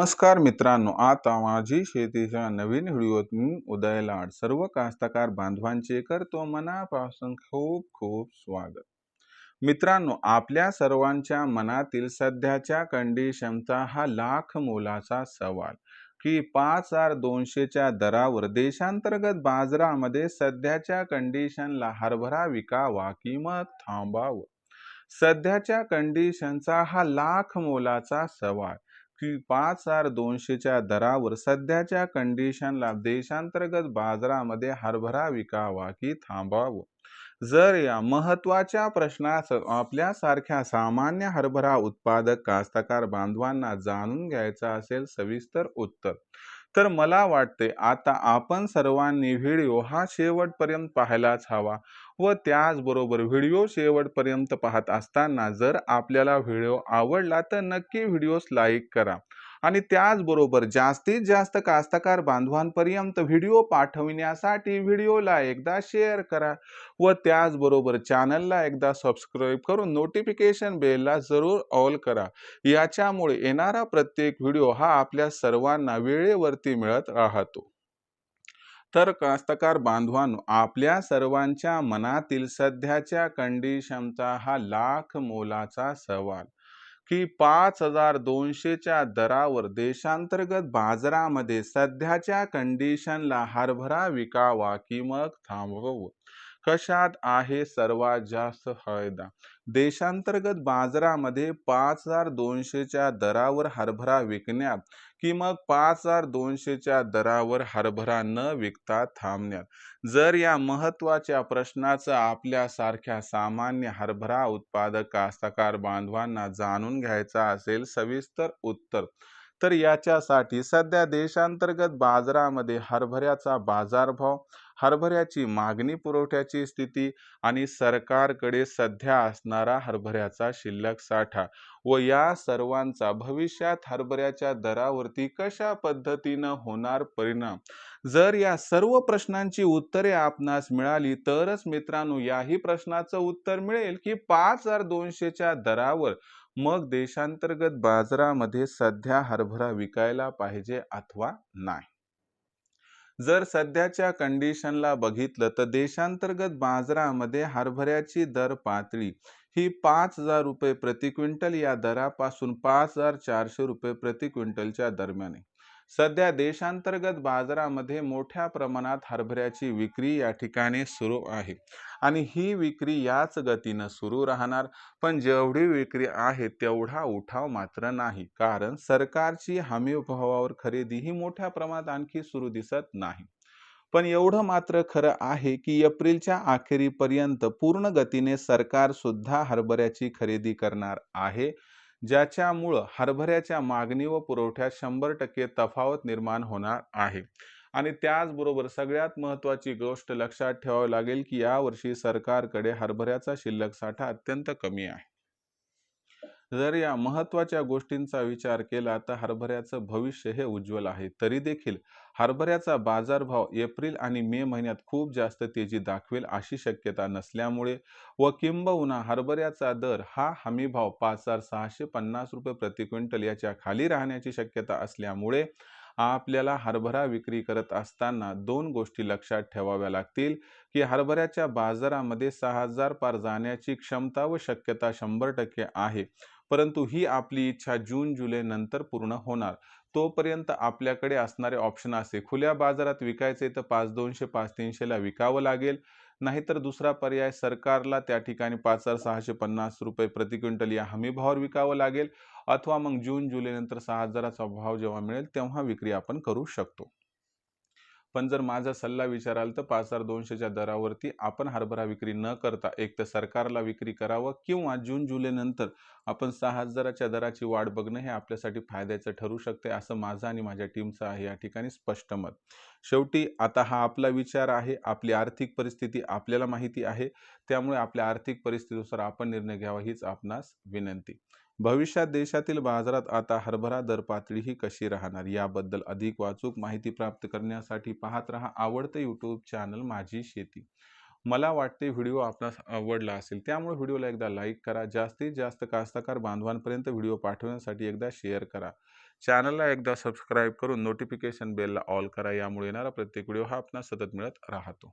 नमस्कार मित्रांनो आता माझी शेतीच्या नवीन व्हिडिओत मी उदय लाड सर्व कास्तकार बांधवांचे करतो मनापासून खूप खूप स्वागत. मित्रांनो आपल्या सर्वांच्या मनातील सध्याच्या कंडिशनचा हा लाख मोलाचा सवाल की पाच हजार दोनशेच्या दरावर देशांतर्गत बाजारामध्ये सध्याच्या कंडिशनला हरभरा विकावा की मग थांबावं? सध्याच्या कंडिशनचा हा लाख मोलाचा सवाल की पाच हजार दोनशेच्या दरावर सध्याच्या कंडिशनला देशांतर्गत बाजारामध्ये हरभरा विकावा की थांबावं? जर या महत्त्वाच्या प्रश्नास आपल्यासारख्या सामान्य हरभरा उत्पादक कास्तकार बांधवांना जाणून घ्यायचा असेल सविस्तर उत्तर. तर मला वाटते आता आपण सर्वांनी व्हिडिओ हा शेवटपर्यंत पाहायलाच हवा व त्याचबरोबर व्हिडिओ शेवटपर्यंत पाहत असताना जर आपल्याला व्हिडिओ आवडला तर नक्की व्हिडिओस लाईक करा. आणि त्याचबरोबर जास्तीत जास्त कास्तकार बांधवांपर्यंत व्हिडिओ पाठविण्यासाठी व्हिडिओला एकदा शेअर करा व त्याचबरोबर चॅनलला एकदा सबस्क्राईब करून नोटिफिकेशन बेलला जरूर ऑल करा. याच्यामुळे येणारा प्रत्येक व्हिडिओ हा आपल्या सर्वांना वेळेवरती मिळत राहतो. तर कास्तकार बांधवांनो आपल्या सर्वांच्या मनातील सध्याच्या कंडिशनचा हा लाख मोलाचा सवाल. की पाच हजार दोनशेच्या दरावर देशांतर्गत बाजारामध्ये सध्याच्या कंडिशनला हरभरा विकावा की मग थांबवू? कशात आहे सर्वात जास्त फायदा? देशांतर्गत बाजारामध्ये पाच हजार दोनशेच्या दरावर हरभरा विकण्यात की मग पाच हजार दोनशेच्या दरावर हरभरा न विकता थांबण्यात. जर या महत्त्वाच्या प्रश्नाचं आपल्यासारख्या सामान्य हरभरा उत्पादक कास्तकार बांधवांना जाणून घ्यायचा असेल सविस्तर उत्तर तर याच्यासाठी सध्या देशांतर्गत बाजारामध्ये हरभऱ्याचा बाजारभाव हरभऱ्याची मागणी पुरवठ्याची स्थिती आणि सरकारकडे सध्या असणारा हरभऱ्याचा शिल्लक साठा व या सर्वांचा भविष्यात हरभऱ्याच्या दरावरती कशा पद्धतीनं होणार परिणाम? जर या सर्व प्रश्नांची उत्तरे आपणास मिळाली तरच मित्रांनो याही प्रश्नाचं उत्तर मिळेल की पाच हजार दोनशेच्या दरावर मग देशांतर्गत बाजारामध्ये सध्या हरभरा विकायला पाहिजे अथवा नाही. जर सध्याच्या कंडिशनला बघितलं तर देशांतर्गत बाजारामध्ये हरभऱ्याची दर पातळी ही पाच हजार रुपये प्रति क्विंटल या दरापासून पाच हजार चारशे रुपये प्रति क्विंटलच्या दरम्यान आहे. सध्या देशांतर्गत बाजारामध्ये मोठ्या प्रमाणात हरभऱ्याची विक्री या ठिकाणी सुरू आहे. आणि ही विक्री याच गतीनं सुरू राहणार. पण जेवढी विक्री आहे तेवढा उठाव मात्र नाही. कारण सरकारची हमी भावावर खरेदी ही मोठ्या प्रमाणात आणखी सुरू दिसत नाही. पण एवढं मात्र खरं आहे की एप्रिलच्या अखेरीपर्यंत पूर्ण गतीने सरकार सुद्धा हरभऱ्याची खरेदी करणार आहे. ज्याच्यामुळं हरभऱ्याच्या मागणी व पुरवठ्यात शंभर टक्के तफावत निर्माण होणार आहे. आणि त्याचबरोबर सगळ्यात महत्त्वाची गोष्ट लक्षात ठेवावी लागेल की यावर्षी सरकारकडे हरभऱ्याचा शिल्लक साठा अत्यंत कमी आहे. जर या महत्त्वाच्या गोष्टींचा विचार केला तर हरभऱ्याचं भविष्य हे उज्ज्वल आहे. तरी देखील हरभऱ्याचा बाजारभाव एप्रिल आणि मे महिन्यात खूप जास्त तेजी दाखवेल अशी शक्यता नसल्यामुळे व किंबहुना हरभऱ्याचा दर हा हमीभाव पाच हजार सहाशे पन्नास रुपये प्रति क्विंटल याच्या खाली राहण्याची शक्यता असल्यामुळे आपल्याला हरभरा विक्री करत असताना दोन गोष्टी लक्षात ठेवाव्या लागतील की हरभऱ्याच्या बाजारामध्ये सहा हजार पार जाण्याची क्षमता व शक्यता शंभर टक्के आहे. परंतु ही आपली इच्छा जून जुलै नंतर पूर्ण होणार. तोपर्यंत आपल्याकडे असणारे ऑप्शन असे खुल्या बाजारात विकायचे तर पाच दोनशे पाच तीनशेला विकावं लागेल. नाहीतर दुसरा पर्याय सरकारला त्या ठिकाणी पाच हजार सहाशे पन्नास रुपये प्रति क्विंटल या हमीभावावर विकावं लागेल. अथवा मग जून जुलैनंतर सहा हजाराचा भाव जेव्हा मिळेल तेव्हा विक्री आपण करू शकतो. पण जर माझा सल्ला विचाराल तर पाच हजार दोनशेच्या दरावरती आपण हरभरा विक्री न करता एक तर सरकारला विक्री करावं किंवा जून जुलै नंतर आपण सहा हजाराच्या दराची वाढ बघणं हे आपल्यासाठी फायद्याचं ठरू शकते असं माझं आणि माझ्या टीमचं आहे या ठिकाणी स्पष्ट मत. शेवटी आता हा आपला विचार आहे आपली आर्थिक परिस्थिती आपल्याला माहिती आहे त्यामुळे आपल्या आर्थिक परिस्थितीनुसार आपण निर्णय घ्यावा हीच आपणास विनंती. भविष्यात देशातील बाजारात आता हरभरा दर पातळी ही कशी राहणार? याबद्दल अधिक वाचूक माहिती प्राप्त करण्यासाठी पाहत रहा आवडतं यूट्यूब चॅनल माझी शेती. मला वाटते व्हिडिओ आपणास आवडला असेल त्यामुळे व्हिडिओला एकदा लाईक करा जास्तीत जास्त कास्तकार बांधवांपर्यंत व्हिडिओ पाठवण्यासाठी एकदा शेअर करा. चॅनलला एकदा सबस्क्राईब करून नोटिफिकेशन बेलला ऑल करा यामुळे येणारा प्रत्येक व्हिडिओ हा आपणास सतत मिळत राहतो.